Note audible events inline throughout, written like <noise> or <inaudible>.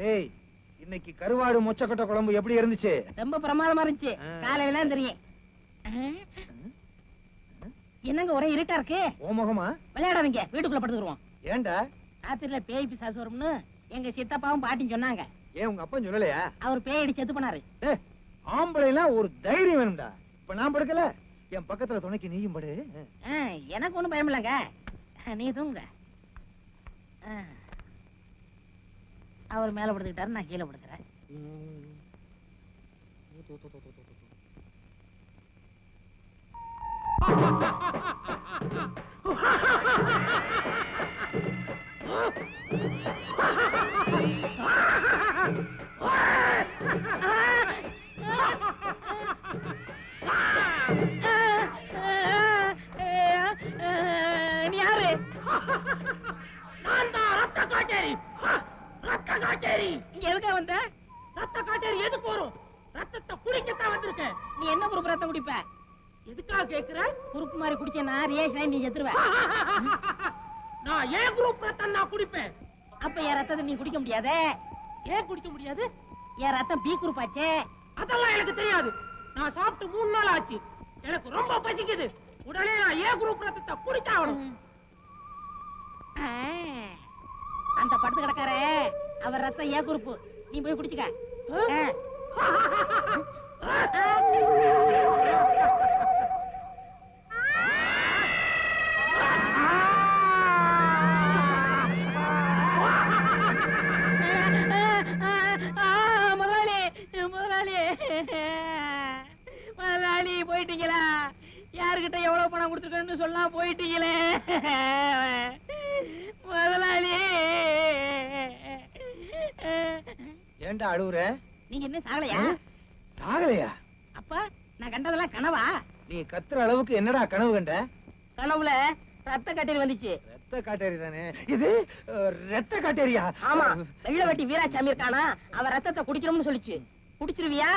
டேய் இன்னைக்கு கருவாடு மொச்சக்கொட்டை குழம்பு எப்படி இருந்துச்சு? ரொம்ப பிரமாதமா இருந்துச்சு. காலையில தெரியும்? என்னங்க ஒரே இருட்டா இருக்கு? ஓ முகமா? விளையாடாதீங்க. வீட்டுக்குள்ள படுத்துக்குருவோம் ஏன்டா? ராத்திரில பேய் பிசாசு வரும்னு எங்க சித்தப்பாவும் பாட்டியும் சொன்னாங்க. ஏன் உங்க அப்பா சொல்லலையா? அவர் பேய் அடி செத்து போனாரு. டேய் ஆம்பளைலாம் ஒரு தைரியம் வேணும்டா. இப்ப நான் படுக்கல. என் பக்கத்துல துணைக்கு நீயும் படு. எனக்கு ஒண்ணும் பயம் இல்லைங்க நீ தூங்க ஆ. அவர் மேல படுத்துக்கிட்டாரு நான் கீழே படுத்துறேன். நீ யாரு நான் தான் ரத்த காட்டேரி ரத்த காட்டேரி. இங்க எதுக்கு வந்த? ரத்த காட்டேரி எதுக்கு வரும்? ரத்தத்தை குடிக்கத்தான் வந்திருக்கேன். நீ என்ன குரூப் ரத்தம் குடிப்ப? எதுக்காக கேக்குற? குரூப் மாதிரி குடிச்சேன்னா ரியாக்ஷன் நீ செத்துருவ. நான் ஏன் குரூப் ரத்தம் நான் குடிப்பேன்? அப்ப என் ரத்தத்தை நீ குடிக்க முடியாதே? ஏன் குடிக்க முடியாது? என் ரத்தம் பி குரூப் ஆச்சே அதெல்லாம் எனக்கு தெரியாது. நான் சாப்பிட்டு மூணு நாள் ஆச்சு. எனக்கு ரொம்ப பசிக்குது. உடனே நான் ஏன் குரூப் ரத்தத்தை குடிச்சாகணும்? அந்த படுத்து கிடக்காரே அவர் ரத்தம் ஏ குரூப்பு நீ போய் குடிச்சுக்க முதலாளி முதலாளி. முதலாளி போயிட்டீங்களா? யாருக்கிட்ட எவ்வளவு பணம் கொடுத்துருக்கேன்னு சொல்லாம் போயிட்டீங்களே. முதலாளி ஏன்டா அழுவுற? நீங்க இன்னும் சாகலையா? சாகலையா? அப்ப நான் கண்டதெல்லாம் கனவா? நீ கத்துற அளவுக்கு என்னடா கனவு கண்ட? கனவுல ரத்த கட்டீர் வந்துச்சு. ரத்த காட்டேரி தானே? இது ரத்த காட்டேரியா? ஆமா வெள்ள வெட்டி வீராசாமி இருக்கானா? அவ ரத்தத்தை குடிக்கணும்னு சொல்லிச்சு. குடிச்சிருவியா?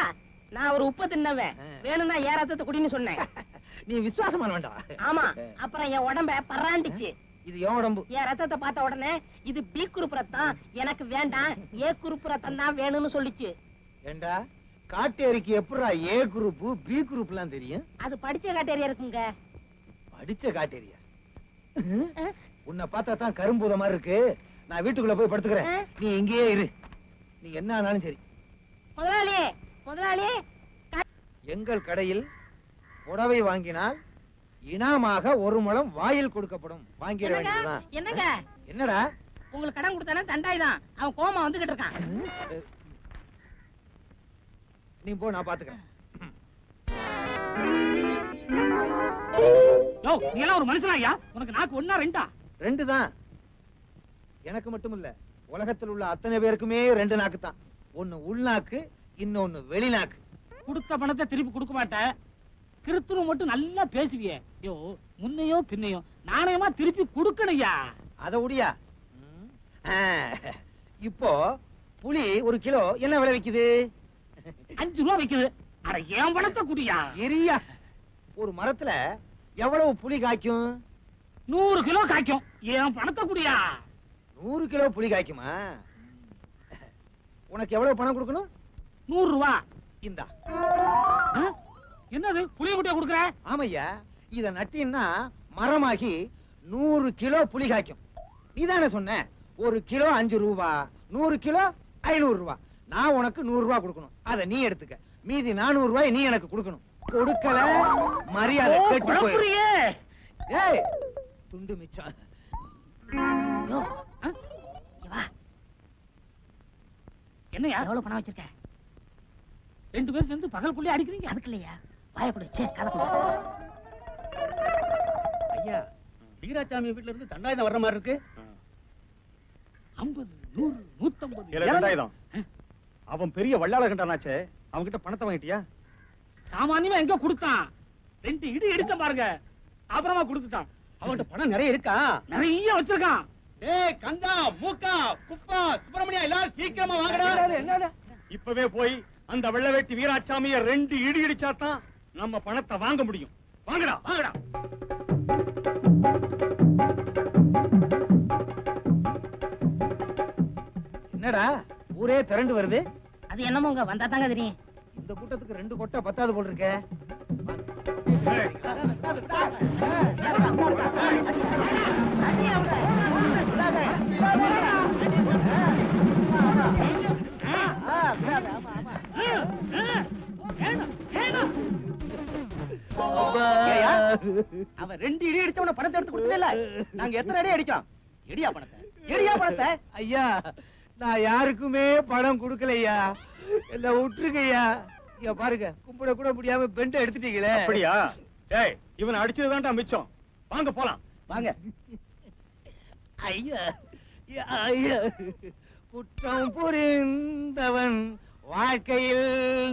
நான் ஒரு உப்பு தின்னவன். வேணும்னா என் ரத்தத்தை குடின்னு சொன்னேன். <laughs> நீ விசுவாசமான வேண்டாம் ஆமா அப்புறம் என் உடம்ப பறாண்டிச்சு இது என் உடம்பு? என் ரத்தத்தை பார்த்த உடனே இது பி குரூப் ரத்தம் எனக்கு வேண்டாம். ஏ குரூப் ரத்தம் தான் வேணும்னு சொல்லிச்சு. ஏண்டா? காட்டேரிக்கு எப்படா ஏ குரூப் பி குரூப்லாம் தெரியும்? அது படிச்ச காட்டேரியா இருக்குங்க. படிச்ச காட்டேரியா? உன்னை பார்த்தா தான் கரும்பூத மாதிரி இருக்கு. நான் வீட்டுக்குள்ள போய் படுத்துக்கிறேன்? நீ இங்கேயே இரு. நீ என்ன ஆனாலும் சரி. முதலாளி முதலாளி எங்கள் கடையில் புடவை வாங்கினால் இனாமாக ஒரு முழம் வாயில் கொடுக்கப்படும். வாங்கிட என்னங்க? வேண்டியதுதான் என்னங்க? என்னடா? உங்களுக்கு கடன் கொடுத்தானே? தண்டாய் தான் அவன் கோமா வந்துகிட்டு இருக்கான். நீ போ நான் பாத்துக்கிறேன். யோ நீ எல்லாம் ஒரு மனுஷனா ஐயா? உனக்கு நாக்கு ஒண்ணா ரெண்டா? ரெண்டு தான். எனக்கு மட்டும் இல்ல உலகத்தில் உள்ள அத்தனை பேருக்குமே ரெண்டு நாக்கு தான் ஒன்னு உள்நாக்கு இன்னொன்னு வெளிநாக்கு. கொடுத்த பணத்தை திருப்பி கொடுக்க மாட்டேன். கிறித்துவம் மட்டும் நல்லா பேசுவியே. யோ முன்னையோ பின்னையோ நாணயமா திருப்பி கொடுக்கணும்யா. அத உடியா? இப்போ புளி ஒரு கிலோ என்ன விலை விக்குது? அஞ்சு ரூபா வைக்குது. அட ஏன் பணத்தை குடியா? எரியா ஒரு மரத்துல எவ்வளவு புளி காய்க்கும்? நூறு கிலோ காய்க்கும். ஏன் பணத்தை குடியா? நூறு கிலோ புளி காய்க்குமா? உனக்கு எவ்வளவு பணம் கொடுக்கணும்? நூறு ரூபா. இந்தா? என்னது புளிய குட்டிய கொடுக்குற? ஆமையா இத நட்டீன்னா மரமாகி நூறு கிலோ புளி காய்க்கும். நீதானே சொன்ன? ஒரு கிலோ அஞ்சு ரூபா நூறு கிலோ ஐநூறு ரூபா. நான் உனக்கு நூறு ரூபா கொடுக்கணும். அத நீ எடுத்துக்க. மீதி நானூறு ரூபாய் நீ எனக்கு கொடுக்கணும். கொடுக்கல மரியாதை கெட்டு. ஏய் துண்டு மிச்சம். யோ, ஆ? இங்க வா. என்னய்யா? எவ்வளவு பணம் வச்சிருக்க? ரெண்டு பேரும் சேர்ந்து பகலுக்குள்ளே அடிக்கிறீங்க? அதுக்கு இல்லையா? ஐயா வீராசாமி வீட்டுல இருந்து தண்டாயுதம் வர்ற மாதிரி இருக்கு. ஐம்பது நூறு நூத்தம்பது தண்டாயுதம். அவன் பெரிய வள்ளாள கண்டானாச்சே அவன் கிட்ட பணத்தை வாங்கிட்டியா? சாமானியமா எங்க கொடுத்தான். ரெண்டு இடி எடுத்த பாருங்க. அப்புறமா கொடுத்துட்டான். அவன்கிட்ட பணம் நிறைய இருக்கா? நிறைய வச்சிருக்கான். டேய் கந்தா மூக்கா குப்பா சுப்பிரமணியா எல்லாரும் சீக்கிரமா வாங்கடா. என்னடா இப்பவே போய் அந்த வெள்ளவேட்டி வீராசாமிய ரெண்டு இடி இடிச்சாதான் நம்ம பணத்தை வாங்க முடியும் வாங்கடா வாங்கடா என்னடா ஊரே திரண்டு வருது அது என்னமோங்க வந்தா தாங்க தெரியும் இந்த கூட்டத்துக்கு ரெண்டு கொட்டை பத்தாது போல் இருக்கே ஏய்யா, அவன் ரெண்டு இடி அடிச்சவன பணத்தை எடுத்து கொடுத்தல நாங்க எத்தனை அடி அடிச்சோம் எடியா பணத்தை? எடியா பணத்தை? ஐயா நான் யாருக்குமே பணம் கொடுக்கலையா? என்ன விட்டுருங்கய்யா. இங்க பாருங்க கும்பிட கூட முடியாம பெண்டை எடுத்துட்டீங்களே. அப்படியா? டேய் இவன் அடிச்சதுதான்டா மிச்சம். வாங்க போலாம். வாங்க. ஐயா ஐயா. குற்றம் புரிந்தவன் வாழ்க்கையில்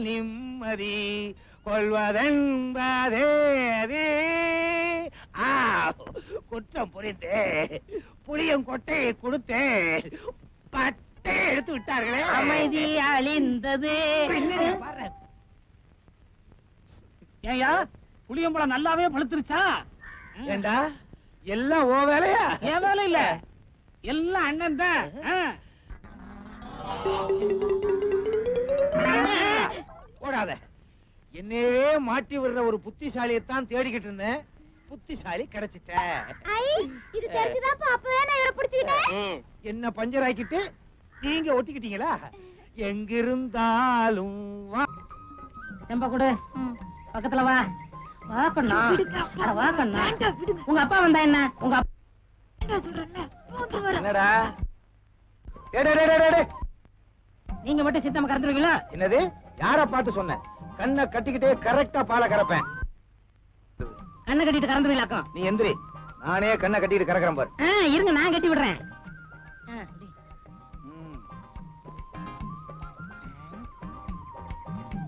நிம்மதி. கொள்வதென்பதே அதே. ஆ, குற்றம் புரிந்தே. புளியம் கொட்டையை கொடுத்தே. பட்டை எடுத்து விட்டார்களே. அமைதி அழிந்தது. ஏயா புளியம்பழம் நல்லாவே பழுத்துருச்சா? ஏண்டா? எல்லாம் ஓ வேலையா? என் வேலை இல்ல? எல்லாம் அண்ணன் தான். ஓடாத என்னையே மாட்டி விடுற ஒரு புத்திசாலியைத்தான் தேடிக்கிட்டு இருந்தேன். புத்திசாலி கிடைச்சிட்டேன் ஐ இது தெரிஞ்சுதான் அப்பவே நான் இவரை பிடிச்சுக்கிட்டேன். என்ன பஞ்சர் ஆக்கிட்டு நீங்க ஒட்டிக்கிட்டீங்களா? எங்கிருந்தாலும் வா. செம்ப கொடு. பக்கத்துல வா. வா கண்ணா. அட வா கண்ணா. உங்க அப்பா வந்தா என்ன? உங்க அப்பா என்னடா? டேய், டேய், டேய், டேய், டேய். நீங்க மட்டும் சித்தம கறந்துருவீங்களா? என்னது? யார பார்த்து சொன்னேன் கண்ணை கட்டிக்கிட்டே கரெக்டா பாலை கறப்பேன். கண்ணை கட்டிட்டு கறந்துருவீங்களாக்கும் நீ எந்திரி. நானே கண்ணை கட்டிக்கிட்டு கறக்குறேன் பாரு. ஆ, இருங்க நான் கட்டி விடுறேன்.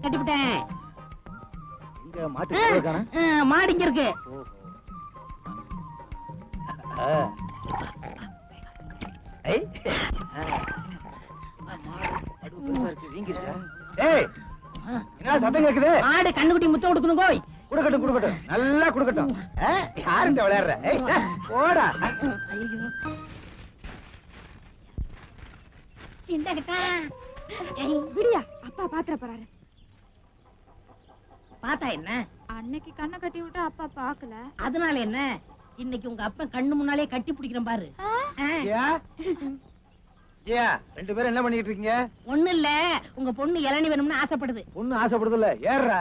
கட்டி விட்டேன். இங்க மாட்டு ஆ, கதவை காணோம். ஆ, மாடு இங்க இருக்கு, வீங்கிருச்சா? ஏய், என்ன சத்தம் கேக்குது? மாடு கண்ணுக்குட்டி முத்தம் கொடுக்கணும் கோய் குடுக்கட்டும் குடுக்கட்டும். நல்லா குடுக்கட்டும். ஆ, யாருண்ட விளையாடுற? போடா. விடியா. அப்பா பாத்திர போறாரு. பார்த்தா என்ன? அன்னைக்கு கண்ணை கட்டி விட்டு அப்பா பாக்கல அதனால என்ன? இன்னைக்கு உங்க அப்பா கண்ணு முன்னாலே கட்டி பிடிக்கிறேன் பாரு. ஏ ரெண்டு பேரும் என்ன பண்ணிட்டு இருக்கீங்க? ஒண்ணும் இல்ல உங்க பொண்ணு இளநி வேணும்னு ஆசைப்படுது. ஒண்ணும் ஆசைப்படுதுல்ல. ஏறுறா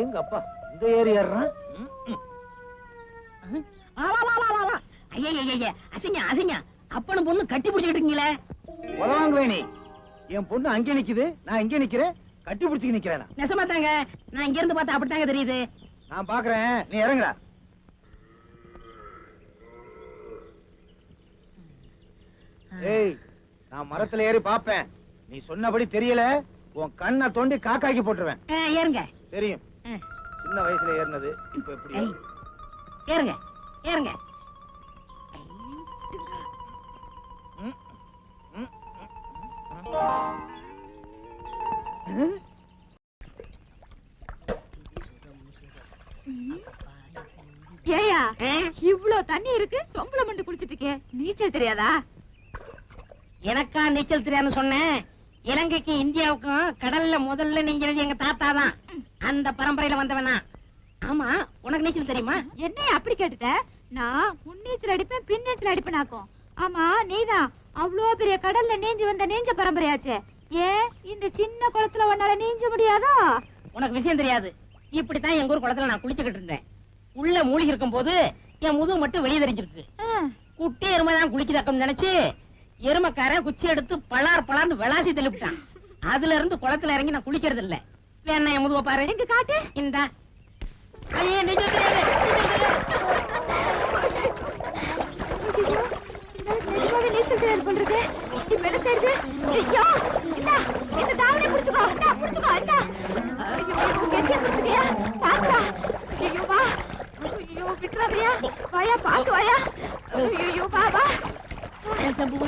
ஏங்க அப்பா இந்த ஏறி வா. ஐயா ஐயா, அசிங்க அசிங்க. அப்பனும் பொண்ணு கட்டி பிடிச்சிட்டு இருக்கீங்களே. என் பொண்ணு அங்கே நிக்குது. நான் இங்கே நிக்கிறேன். கட்டி பிடிச்சிக்கு நிக்கிறேன்? நெசமா தாங்க நான் இங்க இருந்து பார்த்தா அப்படித்தாங்க தெரியுது. நான் பாக்குறேன் நீ இறங்குடா. ஏய் நான் மரத்துல ஏறி பாப்பேன் நீ சொன்னபடி தெரியல? உன் கண்ணை தோண்டி காக்காக்கி போட்டுருவேன். ஏறுங்க. தெரியும். சின்ன வயசுல ஏறினது. இப்ப எப்படி. ஏறுங்க. ஏறுங்க. ம். ஏயா ஆ, இவ்ளோ தண்ணி இருக்கு சொம்பள மண்டு குளிச்சிட்டு இருக்கே. நீச்சல் தெரியாதா? எனக்கா நீச்சல் தெரியாதுன்னு சொன்னேன். இலங்கைக்கு இந்தியாவுக்கும் கடல்ல முதல்ல நீங்கிறது எங்க தாத்தா தான் அந்த பரம்பரையில வந்தவனா ஆமா உனக்கு நீச்சல் தெரியுமா? என்ன அப்படி கேட்டுட்ட? நான் முன்னீச்சல் அடிப்பேன் பின்னீச்சல் அடிப்பேனாக்கும். ஆமா நீதான். அவ்ளோ பெரிய கடல்ல நீஞ்சி வந்த நீஞ்ச பரம்பரையாச்சே. ஏன் இந்த சின்ன குளத்துல உன்னால நீஞ்ச முடியாதா? உனக்கு விஷயம் தெரியாது. இப்படித்தான் எங்க ஊர் குளத்துல நான் குளிச்சுக்கிட்டு இருந்தேன். உள்ள மூழ்கி இருக்கும் போது என் முதுகு மட்டும் வெளியே தெரிஞ்சிருக்கு. குட்டி எருமை தான் குளிக்குதாக்கம்னு நினைச்சு எருமைக்காரன் குச்சி எடுத்து பலார் பலார்னு விளாசி தள்ளிவிட்டான் அதுல இருந்து குளத்துல இறங்கி நான் குளிக்கிறது இல்ல. வேணா என் முதுக பாரு. எங்க காட்டு? இந்த. ஐயே நீச்சல் தெரியாது பண்றது? இப்ப என்ன செய்யுது ஐயோ இந்தா இந்த தாவணி புடிச்சுக்கோ இந்தா புடிச்சுக்கோ இந்தா. ஐயோ கெட்டியா புடிச்சுக்கியா பாத்தா ஐயோ வா. ஐயோ விட்டுறாதயா. வாயா பாத்து வாயா. ஐயோ வா வா.